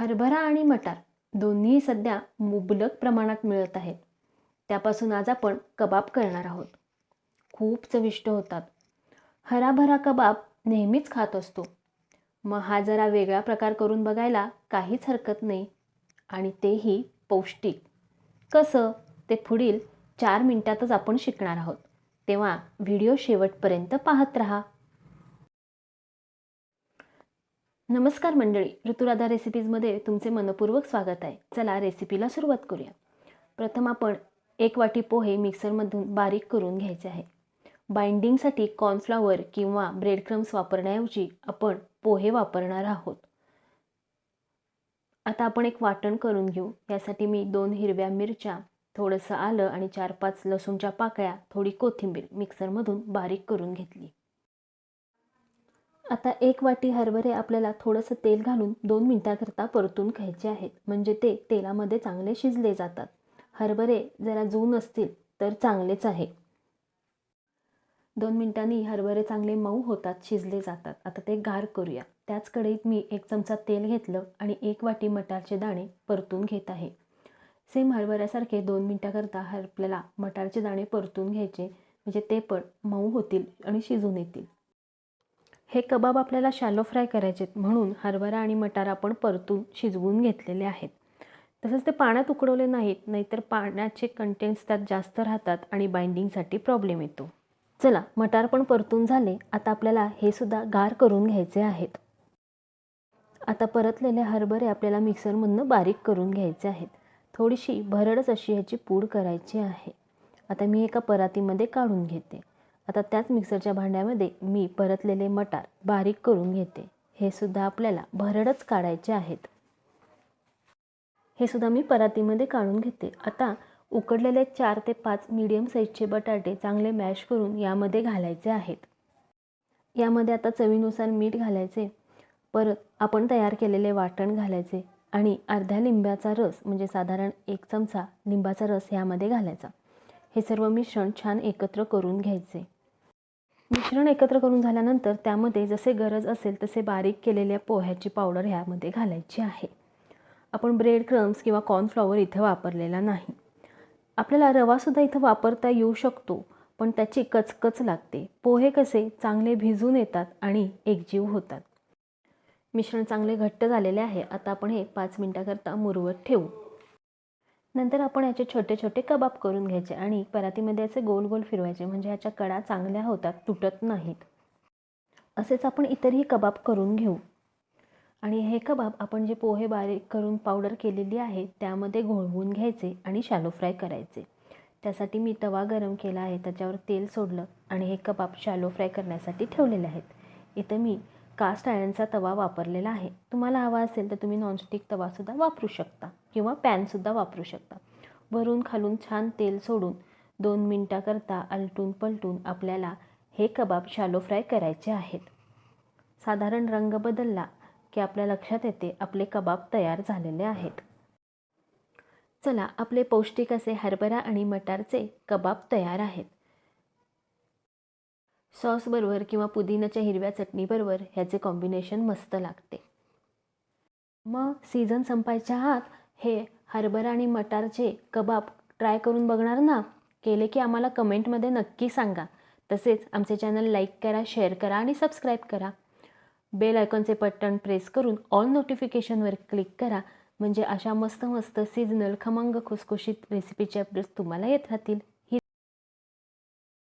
हरभरा आणि मटार दोन्ही सध्या मुबलक प्रमाणात मिळत आहेत. त्यापासून आज आपण कबाब करणार आहोत. खूप चविष्ट होतात. हराभरा कबाब नेहमीच खात असतो. मग हा जरा वेगळा प्रकार करून बघायला काहीच हरकत नाही आणि तेही पौष्टिक. कसं? ते पुढील चार मिनिटातच आपण शिकणार आहोत. तेव्हा व्हिडिओ शेवटपर्यंत पाहत राहा. नमस्कार मंडळी ऋतुराधा रेसिपीजमध्ये तुमचे मनपूर्वक स्वागत आहे. चला रेसिपीला सुरुवात करूया. प्रथम आपण एक वाटी पोहे मिक्सरमधून बारीक करून घ्यायचे आहे. बाइंडिंगसाठी कॉर्नफ्लॉवर किंवा ब्रेड क्रम्स वापरण्याऐवजी आपण पोहे वापरणार आहोत. आता आपण एक वाटण करून घेऊ. यासाठी मी दोन हिरव्या मिरच्या थोडंसं आलं आणि चार पाच लसूणच्या पाकळ्या थोडी कोथिंबीर मिक्सरमधून बारीक करून घेतली. आता एक वाटी हरभरे आपल्याला थोडंसं तेल घालून दोन मिनटाकरता परतून घ्यायचे आहेत. म्हणजे ते तेलामध्ये चांगले शिजले जातात. हरभरे जरा जून असतील तर चांगलेच आहे. दोन मिनटांनी हरभरे चांगले मऊ होतात शिजले जातात. आता ते गार करूया. त्याच कढईत मी एक चमचा तेल घेतलं आणि एक वाटी मटारचे दाणे परतून घेत आहे. सेम हरभऱ्यासारखे दोन मिनटाकरता हर आपल्याला मटारचे दाणे परतून घ्यायचे. म्हणजे ते पण मऊ होतील आणि शिजून येतील. हे कबाब आपल्याला शॅलो फ्राय करायचे म्हणून हरभरा आणि मटार आपण परतून शिजवून घेतलेले आहेत. तसंच ते पाण्यात उकडवले नाहीत नाहीतर पाण्याचे कंटेंट्स त्यात जास्त राहतात आणि बाइंडिंगसाठी प्रॉब्लेम येतो. चला मटार पण परतून झाले. आता आपल्याला हे सुद्धा गार करून घ्यायचे आहेत. आता परतलेले हरभरे आपल्याला मिक्सरमधनं बारीक करून घ्यायचे आहेत. थोडीशी भरडच अशी ह्याची पूड करायची आहे. आता मी एका परातीमध्ये काढून घेते. आता त्याच मिक्सरच्या भांड्यामध्ये मी परतलेले मटार बारीक करून घेते. हे सुद्धा आपल्याला भरडच काढायचे आहेत. हे सुद्धा मी परातीमध्ये काढून घेते. आता उकडलेले चार ते पाच मीडियम साईजचे बटाटे चांगले मॅश करून यामध्ये घालायचे आहेत. यामध्ये आता चवीनुसार मीठ घालायचे. परत आपण तयार केलेले वाटण घालायचे आणि अर्ध्या लिंब्याचा रस म्हणजे साधारण एक चमचा लिंबाचा रस ह्यामध्ये घालायचा. हे सर्व मिश्रण छान एकत्र करून घ्यायचे. मिश्रण एकत्र करून झाल्यानंतर त्यामध्ये जसे गरज असेल तसे बारीक केलेल्या पोह्याची पावडर ह्यामध्ये घालायची आहे. आपण ब्रेड क्रम्स किंवा कॉर्नफ्लॉवर इथं वापरलेला नाही. आपल्याला रवासुद्धा इथं वापरता येऊ शकतो पण त्याची कचकच लागते. पोहे कसे चांगले भिजून येतात आणि एकजीव होतात. मिश्रण चांगले घट्ट झालेले आहे. आता आपण हे पाच मिनटाकरता मुरवत ठेवू. नंतर आपण याचे छोटे छोटे कबाब करून घ्यायचे आणि परातीमध्ये याचे गोल गोल फिरवायचे म्हणजे ह्याच्या कडा चांगल्या होतात तुटत नाहीत. असेच आपण इतरही कबाब करून घेऊ. आणि हे कबाब आपण जे पोहे बारीक करून पावडर केलेली आहे त्यामध्ये घोळवून घ्यायचे आणि शॅलो फ्राय करायचे. त्यासाठी मी तवा गरम केला आहे त्याच्यावर तेल सोडलं आणि हे कबाब शॅलो फ्राय करण्यासाठी ठेवलेले आहेत. इथं मी कास्ट आयर्नचा तवा वापरलेला आहे. तुम्हाला हवा असेल तर तुम्ही नॉनस्टिक तवासुद्धा वापरू शकता किंवा पॅनसुद्धा वापरू शकता. वरून खालून छान तेल सोडून दोन मिनटाकरता आलटून पलटून आपल्याला हे कबाब शॅलो फ्राय करायचे आहेत. साधारण रंग बदलला की आपल्या लक्षात येते आपले कबाब तयार झालेले आहेत. चला आपले पौष्टिक असे हरभरा आणि मटारचे कबाब तयार आहेत. सॉसबरोबर किंवा पुदिन्याच्या हिरव्या चटणीबरोबर ह्याचे कॉम्बिनेशन मस्त लागते. मग सीझन संपायच्या आत हे हरभरा आणि मटारचे कबाब ट्राय करून बघणार ना? केले की आम्हाला कमेंटमध्ये नक्की सांगा. तसेच आमचे चॅनल लाईक करा शेअर करा आणि सबस्क्राईब करा. बेल आयकॉनचे बटन प्रेस करून ऑल नोटिफिकेशनवर क्लिक करा. म्हणजे अशा मस्त मस्त सीजनल खमंग खुसखुशीत रेसिपीचे अपडेट्स तुम्हाला येत राहतील.